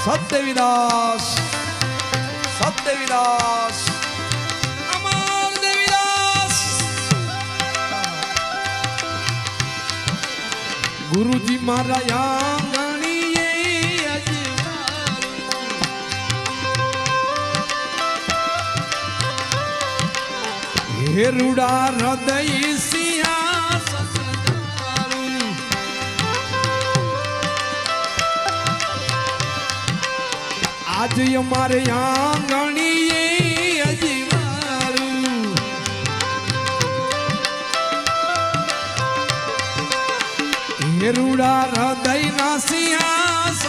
સત્યવિનાશ સત્યવિદાસ અમર દેવીદાસ ગુરુજી મારા આંગણીએ હેરુડા હૃદય સિંહાસન આજે અમારે આંગણીએ અજવાળું. હેરુડા હૃદયના સિંહાસન